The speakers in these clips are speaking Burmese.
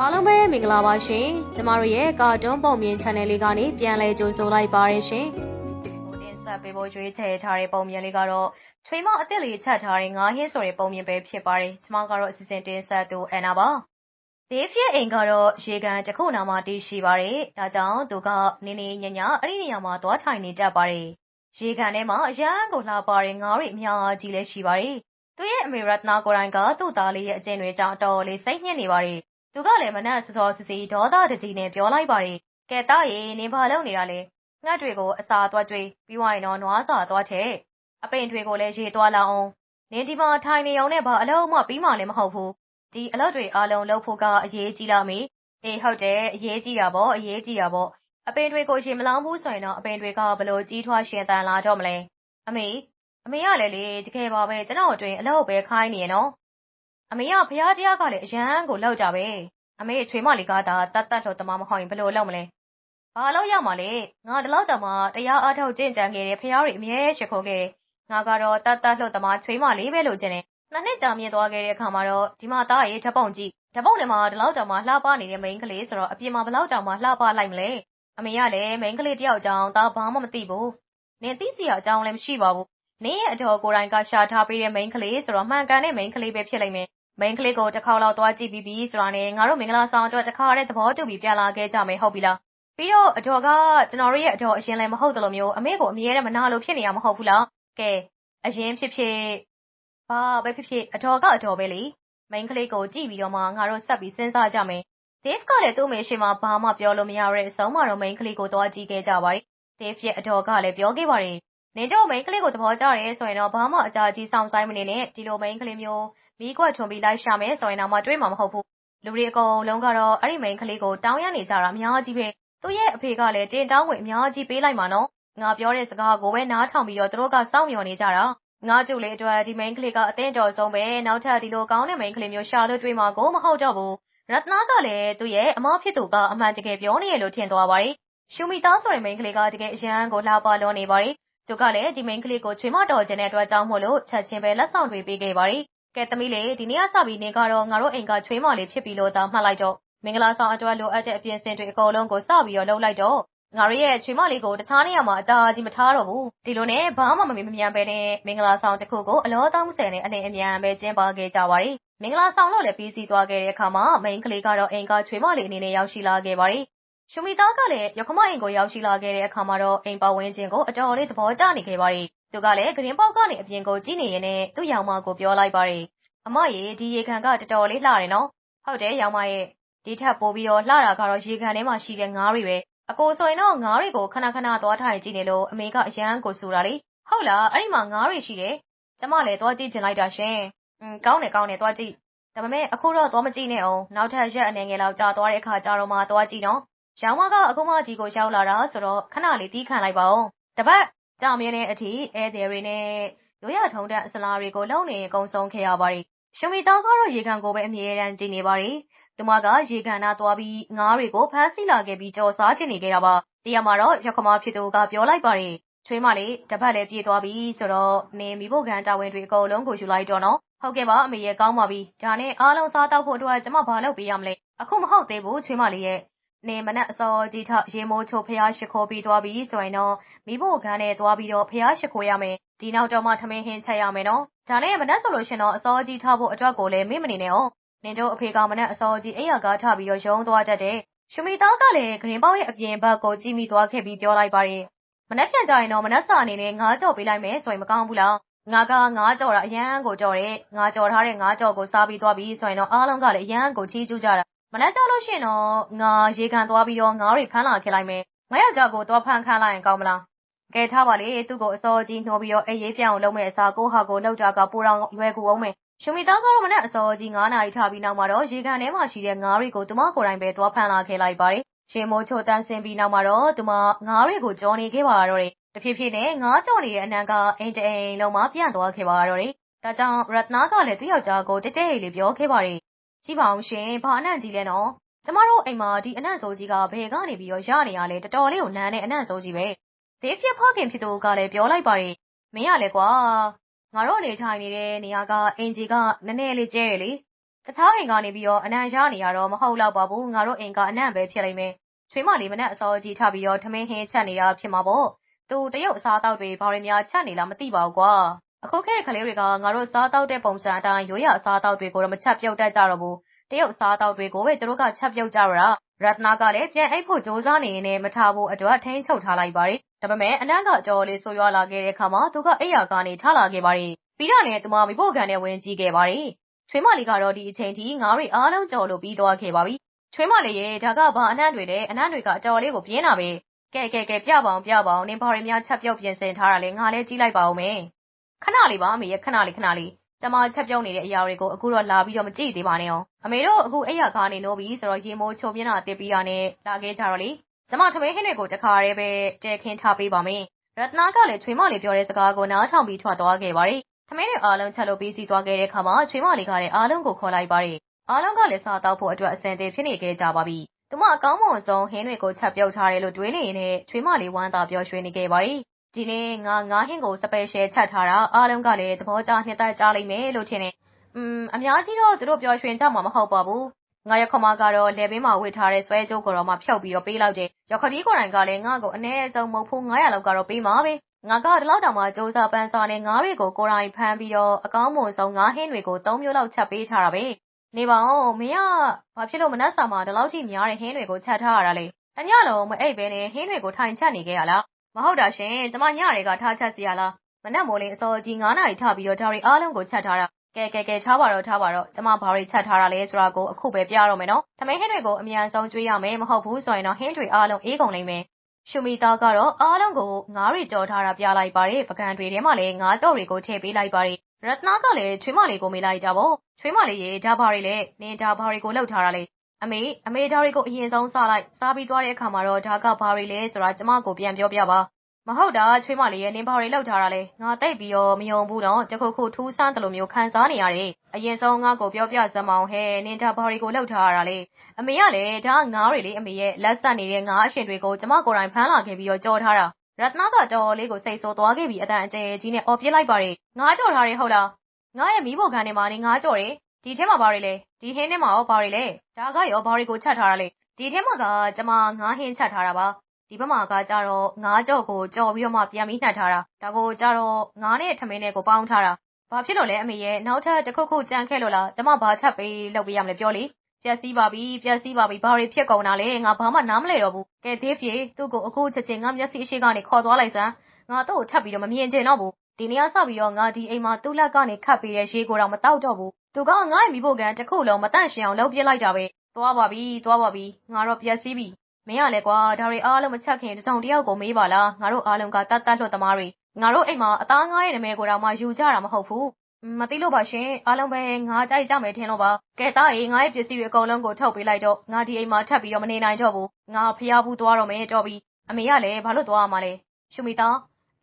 အားလုံးပဲမင်္ဂလာပါရှင်ကျမတို့ရဲ့ကာတွန်းပုံမြင် channel လေးကနေပြန်လည်ကြိုဆိုလိုက်ပါရရှင်ဟိုတင်ဆက်ပေးဖို့ရွေးချယ်ထားတဲ့ပုံမြင်လေးကတော့ချွေးမအစ်စ်လေးချက်ထားတဲ့ငါးဟင်းဆိုတဲ့ပုံမြင်ပဲဖြစ်ပါတယ်ကျမကတော့အစီအစဉ်တင်ဆက်သူအန်နာပါဒေးဖရဲ့အိမ်ကတော့ရေကန်တစ်ခုနာမှာတည်ရှိပါတယ်ဒါကြောင့်သူကနင်းနေညညအဲ့ဒီနေရာမှာသွားထိုင်နေတတ်ပါတယ်ရေကန်ထဲမှာအရန်ကိုလှပါတဲ့ငါးတွေအများကြီးလည်းရှိပါတယ်သူရဲ့အမေရတနာကိုရိုင်းကသူ့သားလေးရဲ့အကျင့်တွေကြောင့်တော်တော်လေးစိတ်ညစ်နေပါတယ် သူကလည်းမနက်စောစောစီစီဒေါသတကြီးနဲ့ပြောလိုက်ပါတယ်။ကဲတားရေနင်ဘာလုပ်နေတာလဲ။ငှက်တွေကိုအစာသွားကြွေးပြီးဝိုင်းတော့နွားစာသွားထဲ။အပင်တွေကိုလည်းရေသွားလောက်အောင်။နင်ဒီမှာထိုင်နေအောင်နဲ့ဘာအလုံးမှပြီးမှလည်းမဟုတ်ဘူး။ဒီအလုပ်တွေအားလုံးလုပ်ဖို့ကအရေးကြီးလာမေ။အေးဟုတ်တယ်အရေးကြီးတာပေါ့အရေးကြီးတာပေါ့။အပင်တွေကိုရေမလောင်းဘူးဆိုရင်တော့အပင်တွေကဘလို့ကြီးထွားရှင်သန်လာတော့မလဲ။အမေအမေကလည်းလေတကယ်ပါပဲကျွန်တော်အတွင်အလုပ်ပဲခိုင်းနေရနော်။ အမေကဖရားတရားကလည်းအရန်ကိုလောက်ကြပဲအမေချွေမလေးကသာတတ်တတ်လို့တမမဟုတ်ရင်ဘယ်လိုလုပ်မလဲဘာလို့ရမှာလဲငါဒီလောက်တောင်မှတရားအားထုတ်ကြင်ကြံခဲ့တယ်ဖရားတွေအမြဲရှိခိုးခဲ့တယ်ငါကတော့တတ်တတ်လို့တမချွေမလေးပဲလို့ကျင်တယ်နှစ်နှစ်ကြာမြင့်သွားခဲ့တဲ့အခါမှာတော့ဒီမှာသားရေးဓပုံကြည့်ဓပုံထဲမှာဒီလောက်တောင်မှလှပနေတဲ့မိန်းကလေးဆိုတော့အပြင်မှာဘလောက်တောင်မှလှပလိုက်မလဲအမေကလည်းမိန်းကလေးတယောက်ကြောင်သားဘာမှမသိဘူးနင်သိစီရအကြောင်းလည်းမရှိပါဘူးနင်းရဲ့အတော်ကိုယ်တိုင်ကရှာထားပေးတဲ့မိန်းကလေးဆိုတော့မှန်ကန်တဲ့မိန်းကလေးပဲဖြစ်လိမ့်မယ် မိန်းကလေးကိုတစ်ခေါက်လောက်သွားကြည့်ပြီးပြီဆိုတာနဲ့ငါတို့မင်္ဂလာဆောင်အတွက်တစ်ခါတည်းသဘောတူပြီးပြန်လာခဲ့ကြမယ်ဟုတ်ပြီလားပြီးတော့အတော်ကကျွန်တော်တို့ရဲ့အတော်အရင်လည်းမဟုတ်တယ်လို့မျိုးအမေကိုအမြဲတမ်းမနာလို့ဖြစ်နေရမဟုတ်ဘူးလားကဲအရင်ဖြစ်ဖြစ်ဘာပဲဖြစ်ဖြစ်အတော်ကအတော်ပဲလေမိန်းကလေးကိုကြည့်ပြီးတော့မှငါတို့ဆက်ပြီးစဉ်းစားကြမယ်ဒေးဗ်ကလည်းသူ့မေရှိမှဘာမှပြောလို့မရတဲ့အဆုံးမှာတော့မိန်းကလေးကိုသွားကြည့်ခဲ့ကြပါတယ်ဒေးဗ်ရဲ့အတော်ကလည်းပြောခဲ့ပါတယ် နင်တို့မိန်းကလေးကိုသဘောကျတယ်ဆိုရင်တော့ဘာမှအကြာကြီးဆောင်ဆိုင်မနေနဲ့ဒီလိုမိန်းကလေးမျိုးမီးကွက်ထွန်ပြီးလိုက်ရှာမယ်ဆိုရင်တော့မှတွေးမှာမဟုတ်ဘူးလူတွေအကုန်လုံးကတော့အဲ့ဒီမိန်းကလေးကိုတောင်းရနေကြတာအများကြီးပဲသူ့ရဲ့အဖေကလည်းတင်တောင်းဝင်အများကြီးပေးလိုက်မှာနော်ငါပြောတဲ့စကားကိုပဲနားထောင်ပြီးတော့သူတို့ကစောင့်မျှော်နေကြတာငါကျုပ်လေးအတွက်ဒီမိန်းကလေးကအသင့်တော်ဆုံးပဲနောက်ထပ်ဒီလိုကောင်းတဲ့မိန်းကလေးမျိုးရှာလို့တွေးမှာကိုမဟုတ်တော့ဘူးရတနာကလည်းသူ့ရဲ့အမဖြစ်သူကအမှန်တကယ်ပြောနေရလို့ထင်သွားပါတယ်ရှူမီသားဆိုတဲ့မိန်းကလေးကတကယ်အရန်ကိုလှပလွန်နေပါတယ် သူကလည်းဒီမိန်းကလေးကိုချွေမတော်ခြင်းတဲ့အတွက်ကြောင့်မို့လို့ချက်ချင်းပဲလက်ဆောင်တွေပေးခဲ့ပါတယ်ကဲသမီးလေးဒီနေ့ကစပြီးနေကတော့ငါတို့အိမ်ကချွေးမလေးဖြစ်ပြီလို့သာမှတ်လိုက်တော့မင်္ဂလာဆောင်အတွက်လိုအပ်တဲ့အပြင်ဆင်တွေအကုန်လုံးကိုစပြီးတော့လုပ်လိုက်တော့ငါတို့ရဲ့ချွေးမလေးကိုတခြားနေရာမှာအကြာကြီးမထားတော့ဘူးဒီလိုနဲ့ဘာမှမမေ့မမြန်ပဲနဲ့မင်္ဂလာဆောင်တစ်ခုကိုအလောတောင်းဆယ်နဲ့အနေအမြန်ပဲကျင်းပခဲ့ကြပါတယ်မင်္ဂလာဆောင်တော့လည်းပြီးစီးသွားခဲ့တဲ့အခါမှာမိန်းကလေးကတော့အိမ်ကချွေးမလေးအနေနဲ့ရောက်ရှိလာခဲ့ပါတယ် ရှုမီသားကလည်းရခမအိမ်ကို ရောက်ရှိလာခဲ့တဲ့အခါမှာတော့ အိမ်ပတ်ဝန်းကျင်ကို အတော်လေး သဘောကျနေခဲ့ပါတယ် သူကလည်းဂရင်ပေါက်ကနေ အပြင်ကိုကြည့်နေရင်နဲ့ သူ့ရောင်မကို ပြောလိုက်ပါတယ် အမရေ ဒီရေခံကတော်တော်လေးလှတယ်နော် ဟုတ်တယ်ရောင်မရဲ့ ဒီထက်ပိုပြီးတော့ လှတာကတော့ ရေခံထဲမှာရှိတဲ့ ငါးတွေပဲ အကိုဆိုရင်တော့ ငါးတွေကို ခဏခဏ သွားထိုင်ကြည့်နေလို့ အမေက အရန်ကိုစူတာလေ ဟုတ်လား အဲ့ဒီမှာ ငါးတွေရှိတယ် ကျမလည်း သွားကြည့်ချင်လိုက်တာရှင်อืมကောင်းတယ် ကောင်းတယ် သွားကြည့် ဒါပေမဲ့ အခုတော့ သွားမကြည့်နဲ့အောင်နောက်ထပ် ရက်အနေငယ်လောက် ကြာသွားတဲ့အခါကျတော့မှ သွားကြည့်နော် ရောင်မက အခုမှကြီးကိုရောက်လာတာဆိုတော့ခဏလေးတီးခံလိုက်ပါဦးတပတ်ကြောင်မြင်းတဲ့အထိဧည့်သည်တွေနဲ့ရိုးရထုံတဲ့အစလားတွေကိုလုံနေအကုန်ဆုံးခဲ့ရပါတယ်ရှုမီသားကတော့ရေကန်ကိုပဲအမြဲတမ်းကြည့်နေပါတယ်။သူမကရေကန်နာသွားပြီးငါးတွေကိုဖမ်းဆီးလာခဲ့ပြီးကြော်စားချင်နေခဲ့တာပါ။တရားမှာတော့ရခမဖြစ်သူကပြောလိုက်ပါတယ်။ချွေးမလေးတပတ်လည်းပြေးသွားပြီဆိုတော့နေမိဖို့ကန်တာဝန်တွေအကုန်လုံးကိုယူလိုက်တော့နော်။ဟုတ်ကဲ့ပါအမေရဲ့ကောင်းပါပြီ။ဒါနဲ့အားလုံးစားတောက်ဖို့အတွက်ကျမဘာလုပ်ပေးရမလဲ။အခုမဟုတ်သေးဘူးချွေးမလေးရဲ့ နေမနက်အစောကြီးထ ရေမိုးချိုဖျားရှိခိုးပြီးသွားပြီဆိုရင်တော့မိဖို့ခန်းနဲ့သွားပြီးတော့ဖျားရှိခိုးရမယ် ဒီနောက်တော့မှ ထမင်းဟင်းချက်ရမယ်နော် ဒါနဲ့ မနက်ဆိုလို့ရှင်တော့ အစောကြီးထားဖို့အတွက်ကိုလည်း မေ့မနေနဲ့အောင်နင်တို့အဖေက မနက်အစောကြီး အိယာကားထပြီးတော့ ရုံးသွားတတ်တယ်ရှမီသားကလည်းဂရင်ပေါက်ရဲ့အပြင်ဘက်ကို ကြည့်မိသွားခဲ့ပြီးပြောလိုက်ပါတယ် မနက်ဖြန်ကြရင်တော့ မနက်စာအနေနဲ့ ငါးကြော်ပေးလိုက်မယ်ဆိုရင် မကောင်းဘူးလား ငါက ငါးကြော်တာ အရန်ကိုကြော်တယ် ငါကြော်ထားတဲ့ ငါးကြော်ကို စားပြီးသွားပြီဆိုရင်တော့ အားလုံးကလည်း အရန်ကို ချီးကျူးကြတာ မနက်ကြလို့ရှိရင်တော့ငါရေကန်သွားပြီးတော့ငါးတွေဖမ်းလာခဲ့လိုက်မယ်ငါယောက်ျားကိုသွားဖမ်းခန်းလိုက်ရင်ကောင်းမလားကဲထားပါလေသူ့ကိုအစောကြီးနှိုးပြီးတော့အေးရေးပြောင်းလုံးမဲ့အစားကိုဟာကိုလောက်တာကပိုတော့ရွယ်ကူအောင်မယ်ရှုမီသားကတော့မနက်အစောကြီး9နာရီထားပြီးနောက်မှာတော့ရေကန်ထဲမှာရှိတဲ့ငါးတွေကိုသူမကိုယ်တိုင်ပဲသွားဖမ်းလာခဲ့လိုက်ပါတယ်ရှင်မိုးချိုတန်းဆင်းပြီးနောက်မှာတော့သူမငါးတွေကိုကြောနေခဲ့ပါတော့တယ်တဖြည်းဖြည်းနဲ့ငါးကြောနေတဲ့အနံကအိမ်တအိမ်လုံးမှာပြန့်သွားခဲ့ပါတော့တယ်ဒါကြောင့်ရတနာကလည်းသူ့ယောက်ျားကိုတက်တက်ဟိတ်လေးပြောခဲ့ပါတယ် ကြည့်ပါအောင်ရှင်ဘာအနံ့ကြီးလဲနော်ကျမတို့အိမ်မှာဒီအနံ့စိုးကြီးကဘယ်ကနေပြီးတော့ရနေရလဲတော်တော်လေးကိုနန်းတဲ့အနံ့စိုးကြီးပဲဒေးဖြစ်ဖခင်ဖြစ်သူကလည်းပြောလိုက်ပါတယ်မင်းရလေကွာငါတို့နေထိုင်နေတဲ့နေရာကအင်ဂျီကနည်းနည်းလေးကျဲတယ်လေတခြားအိမ်ကနေပြီးတော့အနံရနေရတော့မဟုတ်တော့ပါဘူးငါတို့အိမ်ကအနံပဲဖြစ်လိမ့်မယ်ချွေးမလေးမနဲ့အစောကြီးထပြီးတော့ထမင်းဟင်းချက်နေတာဖြစ်မှာပေါ့သူတရုတ်အစားအသောက်တွေဘာတွေများချက်နေလားမသိပါဘူးကွာ အခုခေတ်ကလေးတွေက ငါတို့စားတောက်တဲ့ပုံစံအတိုင်း ရိုးရအစားအသောက်တွေကိုတော့ မချက်ပြုတ်တတ်ကြတော့ဘူး တရုတ်အစားအသောက်တွေကိုပဲ သူတို့က ချက်ပြုတ်ကြတော့တာရတနာကလည်း ပြန်အိတ်ဖို့စ조사နေရင်လည်းမထားဖို့အတွက် ထိန်းချုပ်ထားလိုက်ပါတယ် ဒါပေမဲ့ အနံ့ကအကျော်လေး ဆိုးရွားလာခဲ့တဲ့အခါမှာ သူက အိယာကနေ ထလာခဲ့ပါတယ် ပြီးတော့လည်းသူမမိဖို့ခံနဲ့ဝင်ကြည့်ခဲ့ပါတယ် ချွေးမလေးကတော့ ဒီအချိန်ထိ ငါးတွေအားလုံးကြော်လို့ပြီးသွားခဲ့ပါပြီ ချွေးမလေးရဲ့ ဒါက ဘာအနံ့တွေလဲ အနံ့တွေက အတော်လေးကို ပြင်းတာပဲ ကဲ ကဲ ကဲ ပြပါအောင်ပြပါအောင်နင်ဘာတွေများ ချက်ပြုတ်ပြင်ဆင်ထားတာလဲ ငါလည်း ကြည့်လိုက်ပါဦးမယ် ခဏလေးပါအမေရဲ့ခဏလေးခဏလေးကျမချက်ပြုတ်နေတဲ့အရာတွေကိုအခုတော့လာပြီးတော့မကြည့်သေးပါနဲ့အောင်အမေတို့အခုအိယာကားနေလို့ပြီဆိုတော့ရေမိုးချုံပြင်းတာတစ်ပြီးတာနဲ့လာခဲ့ကြတော့လေကျမထမင်းဟင်းတွေကိုတခါတည်းပဲတဲခင်းထားပေးပါမယ်ရတနာကလည်းချွေးမလေးပြောတဲ့စကားကိုနားထောင်ပြီးထွက်သွားခဲ့ပါတယ်ထမင်းတွေအားလုံးချက်လို့ပြီးစီးသွားခဲ့တဲ့အခါမှာချွေးမလေးကလည်းအားလုံးကိုခေါ်လိုက်ပါတယ်အားလုံးကလည်းစားတော့ဖို့အတွက်အစင်သေးဖြစ်နေခဲ့ကြပါပြီသူမအကောင်းမွန်ဆုံးဟင်းတွေကိုချက်ပြုတ်ထားတယ်လို့တွေးနေရင်လည်းချွေးမလေးဝမ်းသာပျော်ရွှင်နေခဲ့ပါတယ် ဒီနေ့ငါငါဟင်းကိုစပယ်ရှယ်ချက်ထားတာအားလုံးကလည်းသဘောကျနှစ်သက်ကြလိမ့်မယ်လို့ထင်တယ်။음အများကြီးတော့သူတို့ပျော်ရွှင်ကြမှာမဟုတ်ပါဘူး။ငါရခမကတော့လေဘင်းမှာဝစ်ထားတဲ့ဆွဲကြိုးကိုတော့မှဖြုတ်ပြီးတော့ပေးလိုက်တယ်။ရခဒီကိုယ်တိုင်ကလည်းငါ့ကိုအနည်းဆုံးမုတ်ဖိုး900လောက်ကတော့ပေးမှာပဲ။ငါကဒီလောက်တောင်မှစူးစမ်းပန်းစားနဲ့ငါးတွေကိုကိုယ်တိုင်ဖမ်းပြီးတော့အကောင်းမွန်ဆုံးငါးဟင်းတွေကို၃မျိုးလောက်ချက်ပေးထားတာပဲ။နေပါဦးမင်းကဘာဖြစ်လို့မနှက်စာမှာဒီလောက်ထိများတဲ့ဟင်းတွေကိုချက်ထားရတာလဲ။တညလုံးမအိပ်ဘဲနဲ့ဟင်းတွေကိုထိုင်ချက်နေခဲ့ရလား။ မဟုတ်တာရှင်ကျမညတွေကထားချက်စီရလား။မနက်မိုးလင်းအစောကြီး9နာရီထပြီးတော့ဒါတွေအားလုံးကိုချက်ထားတာကဲကဲကဲထားပါတော့ထားပါတော့ကျမဘာတွေချက်ထားတာလဲဆိုတာကိုအခုပဲပြတော့မယ်နော်။သမင်းဟင်းတွေကိုအမြန်ဆုံးကျွေးရမယ်မဟုတ်ဘူးဆိုရင်တော့ဟင်းတွေအားလုံးအေးကုန်လိမ့်မယ်။ရှူမီသားကတော့အားလုံးကိုငါးတွေကြော်ထားတာပြလိုက်ပါတယ်။ပကံတွေထဲမှာလည်းငါးကြော်တွေကိုထည့်ပေးလိုက်ပါတယ်။ရတနာကလည်းချွေးမလေးကိုမေးလိုက်ကြပေါ့။ချွေးမလေးရေဒါဘာတွေလဲ။နင်ဒါဘာတွေကိုလှုပ်ထားတာလဲ။ အမေ အမေ ဒါတွေကို အရင်ဆုံးစားလိုက်။စားပြီးသွားတဲ့အခါမှာတော့ ဒါက ဘာတွေလဲဆိုတာ ကျမကို ပြန်ပြောပြပါ မဟုတ်တာ ချွေးမလေးရဲ့ နင်ဘာတွေလောက်ထားတာလဲ ငါတိတ်ပြီးတော့ မယုံဘူးတော့တခုခု ထူးဆန်းတယ်လို့မျိုး ခံစားနေရတယ် အရင်ဆုံး ငါ့ကို ပြောပြစမ်းမအောင်ဟဲ့နင် ဒါ ဘာတွေကိုလောက်ထားရတာလဲ အမေကလည်း ဒါငါးတွေလေအမေရဲ့ လက်ဆက်နေတဲ့ ငါးအရှင်တွေကို ကျမကိုယ်တိုင် ဖမ်းလာခဲ့ပြီးတော့ ကြော်ထားတာ ရတနာက တော်လေးကို စိတ်ဆိုးသွားခဲ့ပြီးအတန်အကျယ်ကြီးနဲ့ အော်ပြစ်လိုက်ပါတယ် ငါးကြော်ထားတယ် ဟုတ်လား ငါ့ရဲ့မိဖို့ခံနေမှာနေငါးကြော်တယ် ဒီထဲမှာဘာတွေလဲဒီဟင်းထဲမှာရောဘာတွေလဲဒါကရောဘာတွေကိုချက်ထားတာလဲဒီထဲမှာကကျမငါးဟင်းချက်ထားတာပါဒီဘက်မှာကကြတော့ငါးကြော်ကိုကြော်ပြီးတော့မှပြန်ပြီးနှက်ထားတာဒါကိုကြတော့ငါးနဲ့ထမင်းနဲ့ကိုပေါင်းထားတာဘာဖြစ်လို့လဲအမေရဲ့နောက်ထပ်တစ်ခုခုကြံခဲ့လို့လားကျမဘာချက်ပေးလုပ်ပေးရမလဲပြောလေပျက်စီးပါပြီပျက်စီးပါပြီဘာတွေဖြစ်ကုန်တာလဲငါဘာမှနားမလဲတော့ဘူးကဲဒေးပြေသူ့ကိုအခုချက်ချင်းငါမျက်စိအရှိကနေခေါ်သွားလိုက်စမ်းငါတော့ထပ်ပြီးတော့မမြင်ချင်တော့ဘူးဒီနေ့ကစပြီးတော့ငါဒီအိမ်မှာသူ့လက်ကနေခတ်ပေးတဲ့ရေကိုတော့မတောက်တော့ဘူး သူကငါ့ရဲ့မိဖို့ကန်တစ်ခုလုံးမတန့်ရှင်အောင်လုပ်ပြလိုက်တာပဲသွားပါပြီသွားပါပြီငါတော့ပျက်စီးပြီမင်းကလည်းကွာဒါတွေအားလုံးမချက်ခင်တစုံတယောက်ကိုမေးပါလားငါတို့အားလုံးကတတ်တတ်လွတ်သမားတွေငါတို့အိမ်မှာအသားငါးရဲ့နာမည်ကိုတော့မှယူကြတာမဟုတ်ဘူးမသိလို့ပါရှင်အားလုံးပဲငါကြိုက်ကြမယ်ထင်လို့ပါကဲသားရေငါရဲ့ပစ္စည်းတွေအကုန်လုံးကိုထုတ်ပေးလိုက်တော့ငါဒီအိမ်မှာထပ်ပြီးတော့မနေနိုင်တော့ဘူးငါဖျားဘူးသွားတော့မယ်တော့ပြီအမေကလည်းဘာလို့သွားရမှာလဲရှူမီသား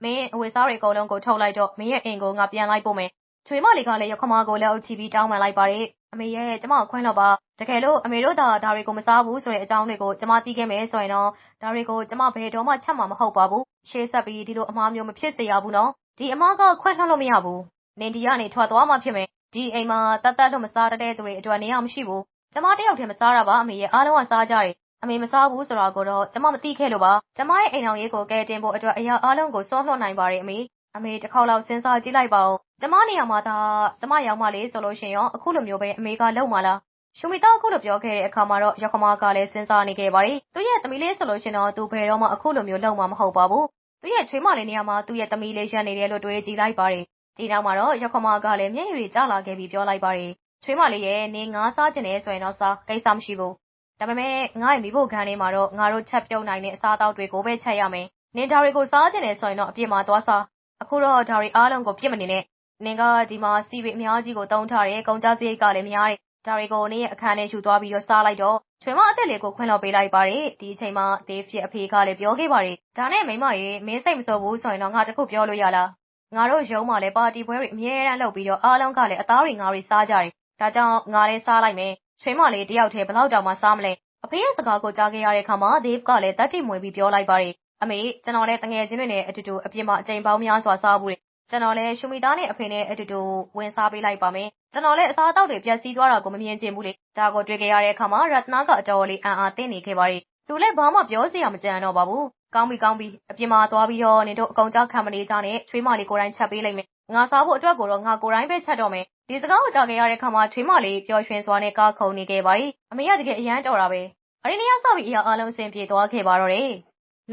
မင်းအဝတ်စားတွေအကုန်လုံးကိုထုတ်လိုက်တော့မင်းရဲ့အိမ်ကိုငါပြန်လိုက်ပို့မယ် ချွေမလေးကလည်းရခမကိုလည်းအုပ်ချပြီးတောင်းပန်လိုက်ပါတယ်အမေရဲ့ကျမကိုခွင့်လို့ပါတကယ်လို့အမေတို့သာဒါတွေကိုမစားဘူးဆိုတဲ့အကြောင်းတွေကိုကျမသိခဲ့မယ်ဆိုရင်တော့ဒါတွေကိုကျမဘယ်တော့မှချက်မှာမဟုတ်ပါဘူးရှေးဆက်ပြီးဒီလိုအမားမျိုးမဖြစ်စေရဘူးနော်ဒီအမားကခွင့်လွှတ်လို့မရဘူးနင်ဒီကနေထွက်သွားမှဖြစ်မယ်ဒီအိမ်မှာတတ်တတ်လို့မစားတတ်တဲ့သူတွေအတွက်နေရာမရှိဘူးကျမတယောက်တည်းမစားတာပါအမေရဲ့အားလုံးကစားကြတယ်အမေမစားဘူးဆိုတာကိုတော့ကျမမသိခဲ့လို့ပါကျမရဲ့အိမ်အောင်ရေးကိုကဲတင်ဖို့အတွက်အရာအားလုံးကိုစောလွှတ်နိုင်ပါတယ်အမေ အမေတစ်ခေါက်လောက်စဉ်းစားကြည့်လိုက်ပါဦးကျမနေရာမှာသာကျမရောက်မှလေဆိုလို့ရှင်ရောအခုလိုမျိုးပဲအမေကလုံမလားရှူမီတော့အခုလိုပြောခဲ့တဲ့အခါမှာတော့ရခမကလည်းစဉ်းစားနေခဲ့ပါတယ်သူရဲ့သမီးလေးဆိုလို့ရှင်တော့သူဘယ်တော့မှအခုလိုမျိုးလုံမှာမဟုတ်ပါဘူးသူရဲ့ချွေးမလေးနေရာမှာသူ့ရဲ့သမီးလေးရက်နေတယ်လို့တွေးကြည့်လိုက်ပါတယ်ဒီနောက်မှာတော့ရခမကလည်းမျက်ရည်တွေကျလာခဲ့ပြီးပြောလိုက်ပါတယ်ချွေးမလေးရဲ့နေငါးစားကျင်နေဆိုရင်တော့စားကိစ္စမရှိဘူးဒါပေမဲ့ငါ့ရဲ့မိဖို့ခံနေမှာတော့ငါတို့ချက်ပြုတ်နိုင်တဲ့အစားအသောက်တွေကိုပဲချက်ရမယ်နင်ဒါတွေကိုစားကျင်နေဆိုရင်တော့အပြစ်မှာသွားစား အခုတော့ဒါတွေအားလုံးကိုပြစ်မနေနဲ့နင်ကဒီမှာစီဝေအများကြီးကိုတုံးထားတယ်ကုန်ကြစရိတ်ကလည်းများတယ်ဒါတွေကိုနင်ရဲ့အခန်းထဲယူသွားပြီးတော့စားလိုက်တော့ချွေမအသက်လေးကိုခွင့်လွှတ်ပေးလိုက်ပါတယ်ဒီအချိန်မှာဒေးဖြစ်အဖေကလည်းပြောခဲ့ပါတယ်ဒါနဲ့မိမရေမင်းစိတ်မဆိုးဘူးဆိုရင်တော့ငါတခုပြောလို့ရလားငါတို့ရုံးမှာလည်းပါတီပွဲတွေအမြဲတမ်းလုပ်ပြီးတော့အားလုံးကလည်းအသားတွေငါတွေစားကြတယ်ဒါကြောင့်ငါလည်းစားလိုက်မယ်ချွေမလေးတယောက်တည်းဘယ်လောက်တောင်မှစားမလဲအဖေရဲ့စကားကိုကြားခဲ့ရတဲ့အခါမှာဒေးကလည်းတတ်တိမွေပြီးပြောလိုက်ပါတယ် အမေကျွန်တော်လည်းတငယ်ချင်းတွေနဲ့အတူတူအပြင်မှာအချိန်ပေါင်းများစွာစားဘူးတယ်ကျွန်တော်လည်းရှူမီသားနဲ့အဖေနဲ့အတူတူဝင်စားပေးလိုက်ပါမယ်ကျွန်တော်လည်းအစားအသောက်တွေပျက်စီးသွားတာကိုမမြင်ချင်ဘူးလေဒါကိုတွေ့ကြရတဲ့အခါမှာရတနာကအတော်လေးအံ့အားသင့်နေခဲ့ပါတယ်သူလည်းဘာမှပြောစရာမကြံတော့ပါဘူးကောင်းပြီကောင်းပြီအပြင်မှာသွားပြီးတော့နင်တို့အကောင်ကြောက်ခံမနေကြနဲ့ချွေးမလေးကိုယ်တိုင်ချက်ပေးလိုက်မယ်ငါစားဖို့အတွက်ကိုတော့ငါကိုယ်တိုင်ပဲချက်တော့မယ်ဒီစကားကိုကြားခဲ့ရတဲ့အခါမှာချွေးမလေးပျော်ရွှင်စွာနဲ့ကားခုန်နေခဲ့ပါတယ်အမေကတကယ်အယမ်းတော်တာပဲအဲ့ဒီနေ့ကစပြီးအရာအလုံးအစင်ပြေသွားခဲ့ပါတော့တယ်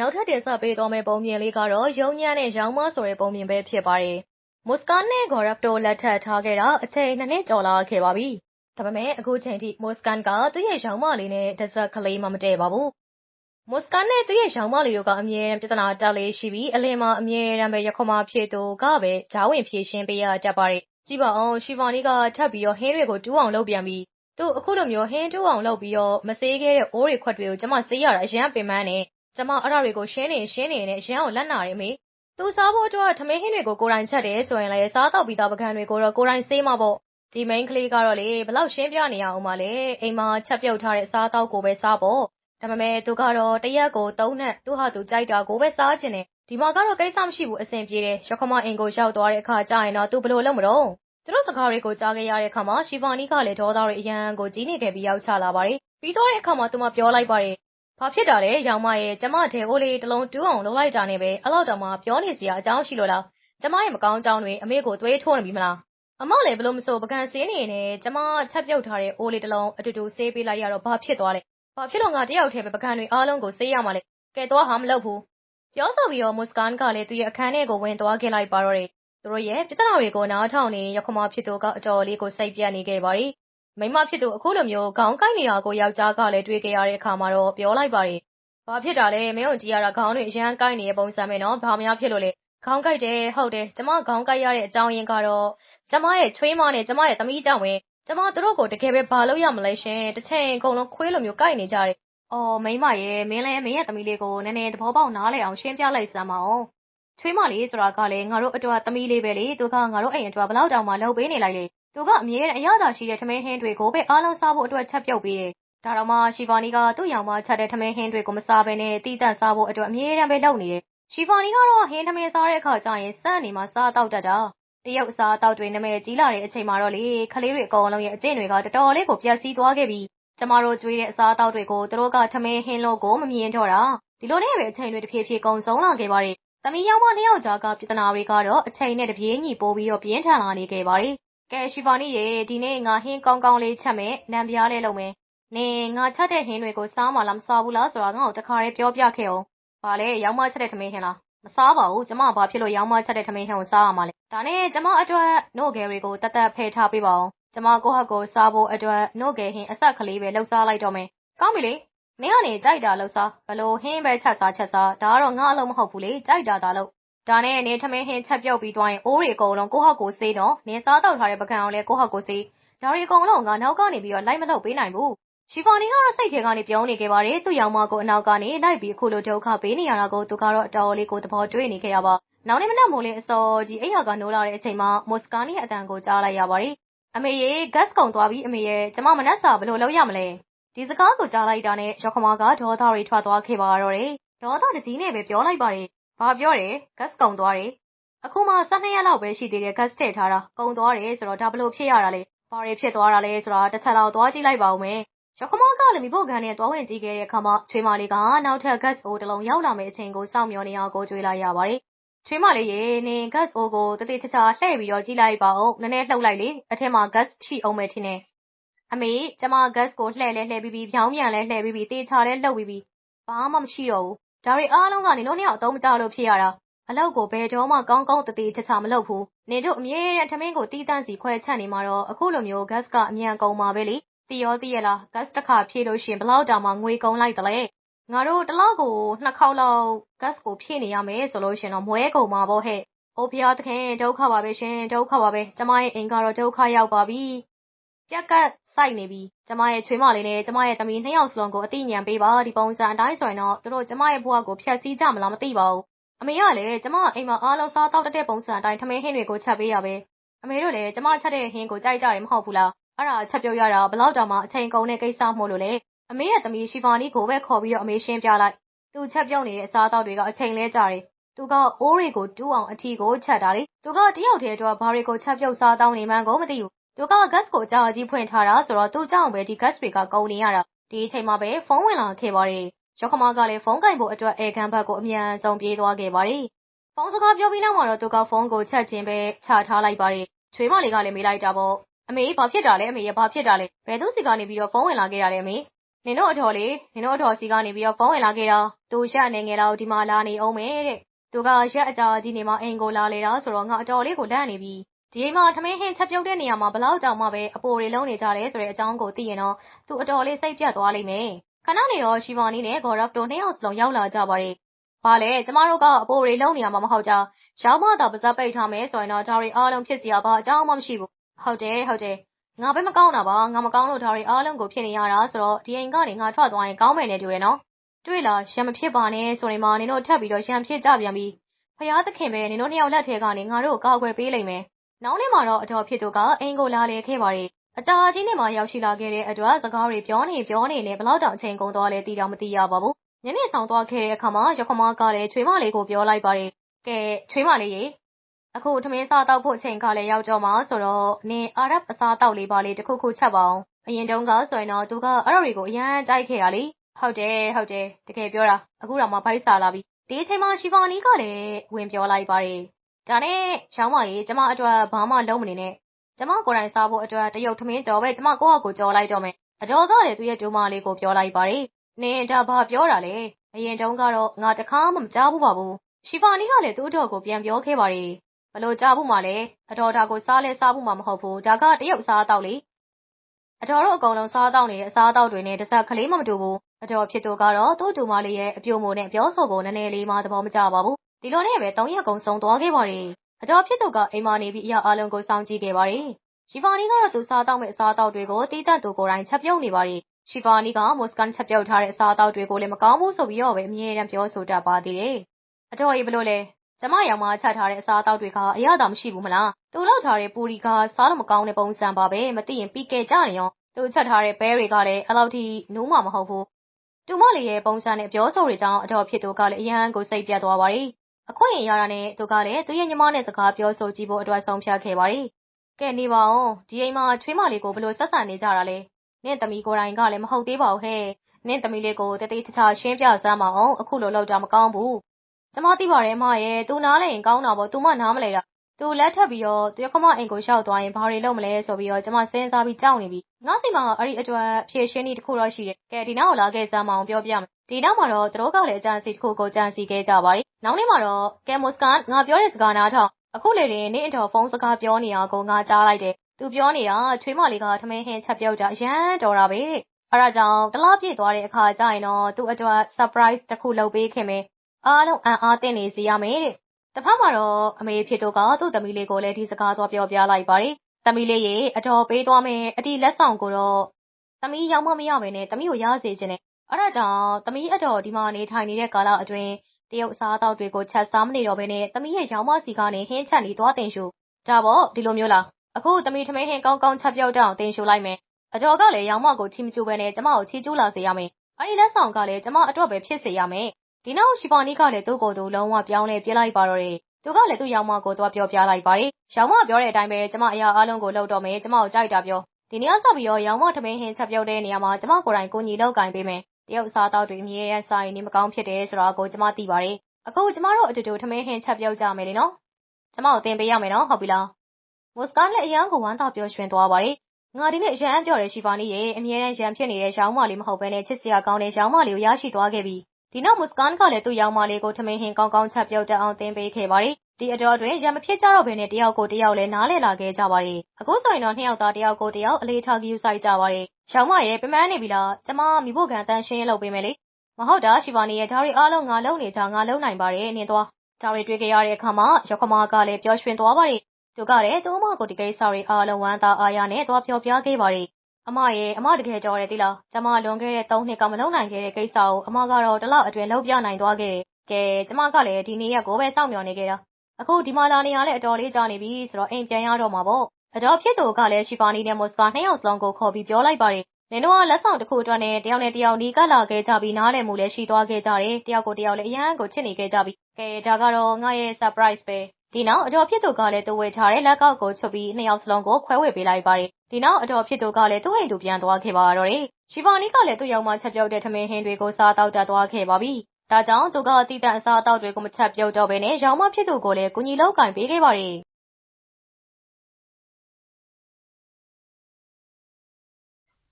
နောက်ထပ်တင်ဆက်ပေးသွားမယ့် ပုံမြင်လေးကတော့ရုံညံ့နဲ့ ရောင်းမဆိုတဲ့ ပုံမြင်ပဲ ဖြစ်ပါတယ်မွတ်စကန်နဲ့ဂေါ်ရပ်တို့ လက်ထပ်ထားခဲ့တာ အချိန်နှစ်နှစ်ကျော်လာခဲ့ပါပြီ ဒါပေမဲ့ အခုချိန်ထိမွတ်စကန်ကသူ့ရဲ့ရောင်းမလေးနဲ့ဒဇက်ကလေးမှ မတည့်ပါဘူးမွတ်စကန်နဲ့ သူ့ရဲ့ရောင်မလေးတို့က အမြဲတမ်း ပြဿနာတက်လေးရှိပြီး အလင်းမှာ အမြဲတမ်းပဲ ရခွန်မာဖြစ်သူကပဲဂျားဝင်ဖြည့်ရှင်းပေးရတတ်ပါတယ် ကြည့်ပါအောင်ရှီဗာနီကထပ်ပြီးတော့ ဟင်းတွေကို တူးအောင်လုပ်ပြန်ပြီးသူ အခုလိုမျိုး ဟင်းတူးအောင်လုပ်ပြီးတော့ မစေးခဲ့တဲ့ အိုးတွေခွက်တွေကို ကျမ စေးရတာ အရန်ပင်ပန်းနေ ကျမအဲ့ဒါတွေကိုရှင်းနေရှင်းနေနဲ့ရန်ကိုလက်နာတယ်မေသူစားဖို့အတွက်ထမင်းဟင်းတွေကိုကိုယ်တိုင်ချက်တယ်ဆိုရင်လည်းစားတော့ပြီးသားပကံတွေကိုတော့ကိုယ်တိုင်စေးမှာပေါ့ဒီ main ကလေးကတော့လေဘလောက်ရှင်းပြနေရအောင်မလဲအိမ်မှာချက်ပြုတ်ထားတဲ့စားတော့ကိုပဲစားပေါ့ဒါပေမဲ့သူကတော့တရက်ကိုသုံးနဲ့သူဟာသူကြိုက်တာကိုပဲစားချင်တယ်ဒီမှာကတော့ကိစ္စမရှိဘူးအဆင်ပြေတယ်ရခမအင်ကိုရောက်သွားတဲ့အခါကျရင်တော့သူဘယ်လိုလုပ်မလို့သူတို့စကားတွေကိုကြားခဲ့ရတဲ့အခါမှာရှီဗာနီကလည်းဒေါသတွေအရန်ကိုကြီးနေခဲ့ပြီးရောက်ချလာပါတယ်ပြီးတော့တဲ့အခါမှာသူမပြောလိုက်ပါတယ် ဘာဖြစ်တာလဲရောင်မရဲ့ ကျမဒဲအိုးလေးတစ်လုံးတူးအောင်လုပ်လိုက်တာနဲ့ပဲအဲ့လောက်တောင်မှပြောနေစရာအကြောင်းရှိလို့လားကျမရဲ့မကောင်းကြောင်းတွေအမေကိုသွေးထိုးနေပြီမလားအမလည်းဘလို့မဆိုပကံစင်းနေနေကျမချက်ပြုတ်ထားတဲ့အိုးလေးတစ်လုံးအတူတူဆေးပေးလိုက်ရတော့ဘာဖြစ်သွားလဲဘာဖြစ်လို့ငါတယောက်တည်းပဲပကံတွေအားလုံးကိုဆေးရမှာလဲကဲတော့ဟာမလုပ်ဘူးပြောဆိုပြီးတော့မွတ်စကန်ကလည်းသူ့ရဲ့အခန်းထဲကိုဝင်သွားခဲ့လိုက်ပါတော့တယ်သူတို့ရဲ့ပြဿနာတွေကိုနားထောင်နေရခမဖြစ်သူကအတော်လေးကိုစိတ်ပြတ်နေခဲ့ပါတ ယ်မိမဖြစ်သူအခုလိုမျိုးခေါင်းကိုက်နေတာကိုယောက်ျားကလည်းတွေ့ကြရတဲ့အခါမှာတော့ပြောလိုက်ပါတယ်ဘာဖြစ်တာလဲမင်းတို့ကြည့်ရတာခေါင်းတွေအရန်ကိုက်နေတဲ့ပုံစံပဲနော်ဘာများဖြစ်လို့လဲခေါင်းကိုက်တယ်ဟုတ်တယ်ကျမခေါင်းကိုက်ရတဲ့အကြောင်းရင်းကတော့ကျမရဲ့ချွေးမနဲ့ကျမရဲ့သမီးကြောင့်ပဲကျမတို့ကိုတကယ်ပဲဘာလုပ်ရမလဲရှင်တစ်ချိန်အကုန်လုံးခွေးလိုမျိုးကိုက်နေကြတယ်အော်မိမရဲ့မင်းလည်းမင်းရဲ့သမီးလေးကိုနည်းနည်းသဘောပေါက်နားလည်အောင်ရှင်းပြလိုက်စမ်းပါအောင်ချွေးမလေးဆိုတာကလည်းငါတို့အတွက်သမီးလေးပဲလေသူကငါတို့အိမ်အတွက်ဘလောက်တောင်မှလုပ်ပေးနေလိုက်လေ သူကအမြဲတမ်းအရသာရှိတဲ့ထမင်းဟင်းတွေကိုပဲအားလုံးစားဖို့အတွက်ချက်ပြုတ်ပေးတယ်ဒါတော့မှရှီဖာနီကသူ့ရောင်မချက်တဲ့ထမင်းဟင်းတွေကိုမစားဘဲနဲ့တီးတန့်စားဖို့အတွက်အမြဲတမ်းပဲလုပ်နေတယ်ရှီဖာနီကတော့ဟင်းထမင်းစားတဲ့အခါကျရင်စမ်းနေမှစားတော့တတ်တာတရုတ်အစားအသောက်တွေနာမည်ကြီးလာတဲ့အချိန်မှာတော့လေခလေးတွေအကုန်လုံးရဲ့အကျင့်တွေကတော်တော်လေးကိုပျက်စီးသွားခဲ့ပြီးကျမတို့ကျွေးတဲ့အစားအသောက်တွေကိုသူတို့ကထမင်းဟင်းလို့ကိုမမြင်တော့တာဒီလိုနဲ့ပဲအချိန်တွေတဖြည်းဖြည်းကုန်ဆုံးလာခဲ့ပါတယ်။သမီးယောက်မနှစ်ယောက်ကြားကပြဿနာတွေကတော့အချိန်နဲ့တပြေးညီပိုးပြီးတော့ပြင်းထန်လာနေခဲ့ပါတယ်။ ကဲရှီဖာနီရေဒီနေ့ငါဟင်းကောင်းကောင်းလေးချက်မယ်နံပြားလေးလုပ်မယ်။နင်ငါချက်တဲ့ဟင်းတွေကိုစားမလားမစားဘူးလားဆိုတာငါ့ကိုတခါလေးပြောပြခဲ့အောင်။ဘာလဲယောက်မချက်တဲ့ထမင်းဟင်းလားမစားပါဘူးကျမဘာဖြစ်လို့ရောင်းမချက်တဲ့ထမင်းဟင်းကိုစားရမှာလဲဒါနဲ့ကျမအတွက်နို့ဂယ်တွေကိုတတ်တတ်ဖယ်ထားပေးပါအောင်ကျမကိုဟက်ကိုစားဖို့အတွက်နို့ဂယ်ဟင်းအဆက်ကလေးပဲလှုပ်စားလိုက်တော့မယ်ကောင်းပြီလေနင်းကနေကြိုက်တာလှုပ်စားဘလို့ဟင်းပဲချက်စားချက်စားဒါကတော့ငါအလုံးမဟုတ်ဘူးလေကြိုက်တာဒါလို့ ဒါနဲ့နေထမင်းဟင်းချက်ပြုတ်ပြီးသွားရင် အိုးတွေအကုန်လုံး ကိုဟက်ကိုစေးတော့နင်းစားတော့ထားတဲ့ပကံအောင်လဲကိုဟက်ကိုစေး ဒါတွေအကုန်လုံး ငါနောက်ကနေပြီးတော့ လိုက်မလုပ်ပေးနိုင်ဘူး ရှီဖာနီကတော့ စိတ်ထဲကနေ ပြောနေခဲ့ပါတယ် သူ့ရောင်မကို အနောက်ကနေ လိုက်ပြီး အခုလို ဒုက္ခပေးနေရတာကို သူကတော့ အတော်လေးကို သဘောတွေ့နေခဲ့ရပါ နောက်နေ့မနက်မိုးလင်းအစောကြီး အိယာက နိုးလာတဲ့အချိန်မှာမော်စကာနီရဲ့အတန်ကို ကြားလိုက်ရပါတယ် အမေရေ ဂတ်ကုန်သွားပြီအမေရဲ့ကျမ မနက်စာ ဘယ်လိုလုပ်ရမလဲ ဒီစကားကို ကြားလိုက်တာနဲ့ရောက်ခမက ဒေါသတွေ ထွက်သွားခဲ့ပါတော့တယ် ဒေါသတကြီးနဲ့ပဲ ပြောလိုက်ပါတယ် ဘာပြောတယ်ဂတ်ကုန်သွားတယ် အခုမှ12ရက်လောက်ပဲရှိသေးတယ်ဂတ်ထည့်ထားတာ ကုန်သွားတယ်ဆိုတော့ ဒါဘလို့ဖြစ်ရတာလဲ ဘာတွေဖြစ်သွားတာလဲဆိုတာ တစ်ချက်လောက် သွားကြည့်လိုက်ပါဦးမယ်ရခမကလည်းမိဖို့ခံနဲ့သွားဝင်ကြည့်ခဲ့တဲ့အခါမှာ ချွေးမလေးက နောက်ထပ် gas အိုးတစ်လုံး ရောက်လာမယ့်အချိန်ကို စောင့်မျှော်နေအောင်ကိုကြွေးလိုက်ရပါတယ်။ချွေးမလေးရေ နင် gas အိုးကိုတတိချာချာ လှည့်ပြီးတော့ ကြည့်လိုက်ပါဦး။နည်းနည်းလှုပ်လိုက်လေ။အထက်မှာ gas ရှိအောင်မယ်ထင်တယ်။အမေ ကျမ gas ကို လှည့်လဲလှည့်ပြီးပြီးဖြောင်းပြန်လဲလှည့်ပြီးပြီးတေချာလဲလှုပ်ပြီးပြီးဘာမှမရှိတော့ဘူး။ ဒါတွေအားလုံးကနင်တို့နှစ်ယောက်အသုံးမကျလို့ဖြစ်ရတာ။အလောက်ကိုဘယ်တော့မှကောင်းကောင်းတတိချာချာမလုပ်ဘူး။နင်တို့အမြဲတမ်းထမင်းကိုတီးတန့်စီခွဲချက်နေမှာတော့အခုလိုမျိုး gas ကအမြန်ကုန်မှာပဲလေသိရောသိရလားဂတ်တစ်ခါဖြည့်လို့ရှင်ဘလောက်တောင်မှငွေကုန်လိုက်တလဲငါတို့တစ်လောက်ကိုနှစ်ခေါက်လောက်ဂတ်ကိုဖြည့်နေရမယ်ဆိုလို့ရှင်တော့မွဲကုန်မှာပေါ့ဟဲ့အိုဖျားသခင်ဒုက္ခပါပဲရှင်ဒုက္ခပါပဲကျမရဲ့အိမ်ကတော့ဒုက္ခရောက်ပါပြီပြက်ကတ် စိုက်နေပြီကျမရဲ့ချွေးမလေးနဲ့ ကျမရဲ့သမီး နှစ်ယောက်စလုံးကိုအတိညာပေးပါ ဒီပုံစံအတိုင်းဆိုရင်တော့ သူတို့ ကျမရဲ့ဘဝကို ဖျက်ဆီးကြမလား မသိပါဘူး အမေကလည်း ကျမအိမ်မှာ အားလုံးစားတောက်တဲ့ပုံစံအတိုင်း ထမင်းဟင်းတွေကို ချက်ပေးရပဲ အမေတို့လည်း ကျမချက်တဲ့ဟင်းကို ကြိုက်ကြတယ် မဟုတ်ဘူးလား အဲ့ဒါ ချက်ပြုတ်ရတာဘလောက်တောင်မှ အချိန်ကုန်တဲ့ကိစ္စမို့လို့လေ အမေရဲ့သမီးရှီဖာနီကိုပဲ ခေါ်ပြီးတော့ အမေရှင်းပြလိုက် သူချက်ပြုတ်နေတဲ့ အစားအသောက်တွေက အချိန်လဲကြတယ် သူက အိုးတွေကို တူးအောင်အထီကို ချက်တာလေ သူက တယောက်တည်းအတွက် ဘာတွေကို ချက်ပြုတ်စားတောင်းနေမှန်းကို မသိဘူး သူက gas ကို အကြာကြီးဖွင့်ထားတာဆိုတော့ သူ့ကြောင့်ပဲ ဒီ gas တွေက ကုန်နေရတာ ဒီအချိန်မှာပဲ ဖုန်းဝင်လာခဲ့ပါတယ်ရောက်ခမကလည်း ဖုန်းကင်ဖို့အတွက်အေကန်ဘက်ကို အမြန်ဆုံးပြေးသွားခဲ့ပါတယ် ဖုန်းစကားပြောပြီးနောက်မှာတော့ သူက ဖုန်းကို ချက်ချင်းပဲ ချထားလိုက်ပါတယ် ချွေးမလေးကလည်း မေးလိုက်တာပေါ့ အမေ ဘာဖြစ်တာလဲ အမေရဘာဖြစ်တာလဲ ဘယ်သူစီကနေပြီးတော့ဖုန်းဝင်လာခဲ့တာလဲအမေ နင်တို့အထော်လေးနင်တို့အထော်စီကနေပြီးတော့ဖုန်းဝင်လာခဲ့တာ သူရှက်နေငယ်တော့ဒီမှာလာနေအောင်မယ်တဲ့ သူက ရက်အကြာကြီးနေမှ အိမ်ကိုလာလေတာဆိုတော့ ငါ အတော်လေးကို လန့်နေပြီ ဒီအိမ်မှာ ထမင်းဟင်းချက်ပြုတ်တဲ့နေရာမှာဘလောက်ကြောင်မှပဲ အပိုတွေလုံးနေကြတယ်ဆိုတဲ့အကြောင်းကို သိရင်တော့ သူ အတော်လေး စိတ်ပြတ်သွားလိမ့်မယ် ခဏနေတော့ရှီဗာနီနဲ့ဂေါ်ရပ်တို့ နှစ်ယောက်စလုံး ရောက်လာကြပါတယ် ဘာလဲ ကျမတို့က အပိုတွေလုံးနေရမှာမဟုတ်ကြရောက်မှသာ ပါဇက်ပိတ်ထားမယ်ဆိုရင်တော့ ဒါတွေအားလုံး ဖြစ်စီရပါအကြောင်းမှ မရှိဘူး ဟုတ်တယ် ဟုတ်တယ် ငါပဲမကောင်းတာပါ ငါမကောင်းလို့ ဒါတွေအားလုံးကို ဖြစ်နေရတာဆိုတော့ ဒီအိမ်ကနေ ငါထွက်သွားရင် ကောင်းမယ်နဲ့ တူတယ်နော် တွေ့လားရံမဖြစ်ပါနဲ့ဆိုရင်မှနင်တို့ထပ်ပြီးတော့ရံဖြစ်ကြပြန်ပြီဖယားသခင်ပဲ နင်တို့နှစ်ယောက်လက်ထဲကနေ ငါတို့ကို ကာကွယ်ပေးလိမ့်မယ် နောက်နေ့မှာတော့အတော်ဖြစ်သူကအိမ်ကိုလာလေခဲ့ပါတယ်အကြာကြီးနေ့မှာရောက်ရှိလာခဲ့တဲ့အတွက်စကားတွေပြောနေပြောနေနဲ့ဘလောက်တောင်အချိန်ကုန်သွားလဲတီတောင်မသိရပါဘူးညနေဆောင်သွားခဲ့တဲ့အခါမှာရခမကလည်းချွေးမလေးကိုပြောလိုက်ပါတယ်ကဲချွေးမလေးရေအခုထမင်းစားတော့ဖို့အချိန်ကလည်းရောက်တော့မှဆိုတော့နင်အာရပ်အစားတောက်လေးပါလေးတစ်ခုခုချက်ပါအောင်အရင်တုန်းကဆိုရင်တော့သူကအဲ့တော်တွေကိုအရန်ကြိုက်ခဲ့တာလေဟုတ်တယ်ဟုတ်တယ်တကယ်ပြောတာအခုတော့မှဗိုက်စားလာပြီဒီအချိန်မှာရှီဖာနီကလည်းဝင်ပြောလိုက်ပါတယ် ဒါနဲ့ရောင်းမကြီးကျမအတွက်ဘာမှလုံးမနေနဲ့ကျမကိုယ်တိုင်စားဖို့အတွက်တရုတ်ထမင်းကြော်ပဲကျမကိုယ့်ဟာကိုကြော်လိုက်တော့မယ်အကျော်ကလည်းသူ့ရဲ့ဒူမလေးကိုပြောလိုက်ပါတယ်နင်ဒါဘာပြောတာလဲအရင်တုန်းကတော့ငါတခါမှမကြားဘူးပါဘူးရှီဖာနီကလည်းသူ့တော့ကိုပြန်ပြောခဲ့ပါတယ်ဘလို့ကြားဘူးမှလဲအတော်ဒါကိုစားလဲစားဘူးမှမဟုတ်ဘူးဒါကတရုတ်စားတော့လေအတော်တို့အကုန်လုံးစားတော့နေတဲ့အစားအသောက်တွေနဲ့တစ်စက်ကလေးမှမတူဘူးအတော်ဖြစ်သူကတော့သူ့ဒူမလေးရဲ့အပြိုမို့နဲ့ပြောဆိုကိုနည်းနည်းလေးမှသဘောမကျပါဘူး ဒီလိုနဲ့ပဲ၃ရက်ကုန်ဆုံးသွားခဲ့ပါတယ်အတော်ဖြစ်သူကအိမ်မှာနေပြီးအရာအလုံးကိုစောင့်ကြည့်ခဲ့ပါတယ်ရှီဖာနီကတော့သူစားတော့မဲ့အစားအသောက်တွေကိုတီးတတ်သူကိုယ်တိုင်ချက်ပြုတ်နေပါတယ်ရှီဖာနီကမော့စကန်ချက်ပြုတ်ထားတဲ့အစားအသောက်တွေကိုလည်းမကောင်းဘူးဆိုပြီးတော့ပဲအမြဲတမ်းပြောဆိုတတ်ပါသေးတယ်အတော်ကြီးဘလို့လဲကျမရောင်မချက်ထားတဲ့အစားအသောက်တွေကအရသာမရှိဘူးမလားသူလောက်ထားတဲ့ပူရီကစားလို့မကောင်းတဲ့ပုံစံပါပဲမသိရင်ပြီးခဲ့ကြနေရောသူချက်ထားတဲ့ဘဲတွေကလည်းအဲ့လောက်ထိနူးမှာမဟုတ်ဘူးတူမလေးရဲ့ပုံစံနဲ့ပြောဆိုတွေကြောင့်အတော်ဖြစ်သူကလည်းအရန်ကိုစိတ်ပြတ်သွားပါတယ် အခွင့်အရေးရတာနဲ့သူကလည်းသူ့ရဲ့ညီမနဲ့စကားပြောဆိုကြည့်ဖို့အတွက်ဆုံးဖြတ်ခဲ့ပါတယ်ကဲနေပါအောင်ဒီအိမ်မှာချွေးမလေးကိုဘယ်လိုဆက်ဆံနေကြတာလဲနင့်သမီးကိုယ်တိုင်ကလည်းမဟုတ်သေးပါဘူးဟဲ့နင့်သမီးလေးကိုတတိတခြားရှင်းပြစမ်းပါအောင်အခုလိုလောက်တာမကောင်းဘူးကျမသိပါတယ်အမရဲ့သူနားလဲရင်ကောင်းတာပေါ့သူမနားမလဲတာသူလက်ထပ်ပြီးတော့တရခမအိမ်ကိုရှောက်သွားရင်ဘာတွေလုပ်မလဲဆိုပြီးတော့ကျမစဉ်းစားပြီးကြောက်နေပြီငါစီမှာအဲ့ဒီအတွက်ဖြည့်ရှင်းနည်းတစ်ခုတော့ရှိတယ်ကဲဒီနောက်လာခဲ့စမ်းမအောင်ပြောပြမယ် ဒီနောက်မှာတော့ သူတို့ကလည်း အကြံစီတစ်ခုကိုကြံစီခဲ့ကြပါတယ် နောက်နေ့မှာတော့ ကဲမိုစကန်ငါပြောတဲ့စကားနားထောင် အခုလေတင်နေ့အတော်ဖုန်းစကားပြောနေတာကို ငါကြားလိုက်တယ် သူပြောနေတာ ချွေးမလေးက ထမင်းဟင်းချက်ပြုတ်ကြရမ်းတော်တာပဲအဲ့ဒါကြောင့်တလားပြည့်သွားတဲ့အခါကျရင်တော့ သူ့အတွက် surprise တစ်ခုလုပ်ပေးခင်မယ် အားလုံး အံ့အားသင့်နေစေရမယ်တဲ့ တစ်ဖက်မှာတော့ အမေဖြစ်သူကသူ့သမီးလေးကိုလည်း ဒီစကားသွားပြောပြလိုက်ပါတယ် သမီးလေးရေအတော်ပေးသွားမယ်အတီလက်ဆောင်ကိုတော့ သမီး ရောက်မမရဘဲနဲ့ သမီးကို ရစေခြင်းနဲ့ အဲ့ဒါကြောင့်သမီးအတော်ဒီမှာနေထိုင်နေတဲ့ကာလအတွင်းတရုတ်အစားအသောက်တွေကိုချက်စားမနေတော့ဘဲနဲ့သမီးရဲ့ရောင်းမစီကနေဟင်းချက်နေသွားတင်ရှူဒါပေါ့ဒီလိုမျိုးလားအခုသမီးထမင်းဟင်းကောင်းကောင်းချက်ပြောက်တောင်တင်ရှူလိုက်မယ်အတော်ကလည်းရောင်းမကိုချီမကျူပဲနဲ့ကျမကိုချီကျူးလာစေရမယ်အဲ့ဒီလက်ဆောင်ကလည်းကျမအတွက်ပဲဖြစ်စေရမယ်ဒီနောက်ရှီပါနီကလည်းသူ့ကိုယ်သူလုံးဝပြောင်းလဲပြလိုက်ပါတော့တယ်သူကလည်းသူ့ရောင်မကိုသွားပြောပြလိုက်ပါတယ်ရောင်မပြောတဲ့အတိုင်းပဲကျမအရာအလုံးကိုလုပ်တော့မယ်ကျမကိုကြိုက်တာပြောဒီနေ့ဆက်ပြီးတော့ရောင်မထမင်းဟင်းချက်ပြုတ်တဲ့နေရာမှာကျမကိုယ်တိုင်ကိုညီလောက်ကင်ပေးမယ် တရုတ်စားတောက်တွေ အမြဲတမ်းစားရင် နေမကောင်းဖြစ်တယ်ဆိုတာကို ကျမသိပါတယ် အခု ကျမတို့အတူတူ ထမင်းဟင်းချက်ပြုတ်ကြမယ်လေနော် ကျမကို သင်ပေးရမယ်နော် ဟုတ်ပြီလားမိုစကန်လည်း အရန်ကို ဝမ်းသာပျော်ရွှင်သွားပါတယ် ငါ ဒီနေ့ အရန်ပြောတယ် ရှီဖာနီရဲ့အမြဲတမ်း ရန်ဖြစ်နေတဲ့ရောင်မလေးမဟုတ်ဘဲနဲ့ ချစ်စရာကောင်းတဲ့ရောင်မလေးကို ရရှိသွားခဲ့ပြီ ဒီနောက်မုစကန်ကလည်း သူ့ရောင်မလေးကို ထမင်းဟင်းကောင်းကောင်း ချက်ပြုတ်တတ်အောင် သင်ပေးခဲ့ပါတယ် ဒီအတော်တွင်ရံမဖြစ်ကြတော့ဘဲနဲ့တယောက်ကိုတယောက်လည်း နားလည်လာခဲ့ကြပါတယ် အခုဆိုရင်တော့ နှစ်ယောက်သားတယောက်ကိုတယောက် အလေးထားကြည့်ဆိုင်ကြပါတယ်ရောင်မရဲ့ပမန်းနေပြီလား ကျမမိဖို့ခံတန်းရှင်းလုပ်ပေးမယ်လေ မဟုတ်တာ ရှီဗာနီရဲ့ဒါရီအားလုံး ငါလုံနေကြငါလုံနိုင်ပါတယ် နင်သွား ဒါရီတွေ့ကြရတဲ့အခါမှာရောက်ခမကလည်း ပျော်ရွှင်သွားပါတယ် သူကလည်း သူ့အမကို ဒီကိစ္စတွေအားလုံး ဝမ်းသာအားရနဲ့ သွားပြောပြခဲ့ပါတယ် အမရဲ့အမ တကယ်ကြော်တယ်တိလား ကျမ လွန်ခဲ့တဲ့၃နှစ်က မလုံနိုင်ခဲ့တဲ့ကိစ္စကို အမကတော့တလောက်အတွင်းလှုပ်ပြနိုင်သွားခဲ့တယ် ကဲ ကျမကလည်း ဒီနေ့ရက်ကိုပဲ စောင့်မျှော်နေခဲ့တာ အခုဒီမှာလာနေရလဲအတော်လေးကြာနေပြီဆိုတော့အိမ်ပြန်ရတော့မှာပေါ့အတော်ဖြစ်သူကလည်းရှီဖာနီနဲ့မော်စကာနှစ်ယောက်စလုံးကိုခေါ်ပြီးပြောလိုက်ပါတယ်နင်တို့ကလက်ဆောင်တစ်ခုအတွက်နဲ့တယောက်နဲ့တယောက်နီးကပ်လာခဲ့ကြပြီးနားလည်မှုလည်းရှိသွားခဲ့ကြတယ်တယောက်ကိုတယောက်လည်းအရန်ကိုချစ်နေခဲ့ကြပြီကဲဒါကတော့ငါရဲ့ surprise ပဲဒီနောက်အတော်ဖြစ်သူကလည်းသူ့ဝေထားတဲ့လက်ကောက်ကိုချုပ်ပြီးနှစ်ယောက်စလုံးကိုခွဲဝေပေးလိုက်ပါတယ်ဒီနောက်အတော်ဖြစ်သူကလည်းသူ့အိမ်သူပြန်သွားခဲ့ပါတော့တယ်ရှိဖာနီကလည်းသူ့ရောက်မှချက်ပြုတ်တဲ့ထမင်းဟင်းတွေကိုစားတောက်တတ်သွားခဲ့ပါပြီ ဒါကြောင့်သူကအတိအတန်အစားအသောက်တွေကို မချက်ပြုတ်တော့ဘဲနဲ့ရောင်မဖြစ်သူကိုလည်း ကူညီလောက်ကင်ပေးခဲ့ပါတယ်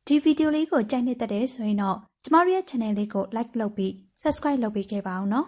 ဒီဗီဒီယိုလေးကို ကြိုက်နှစ်သက်တယ်ဆိုရင်တော့ ကျမတို့ရဲ့ channel လေးကို like လုပ်ပြီး subscribe လုပ်ပေးခဲ့ပါအောင်နော်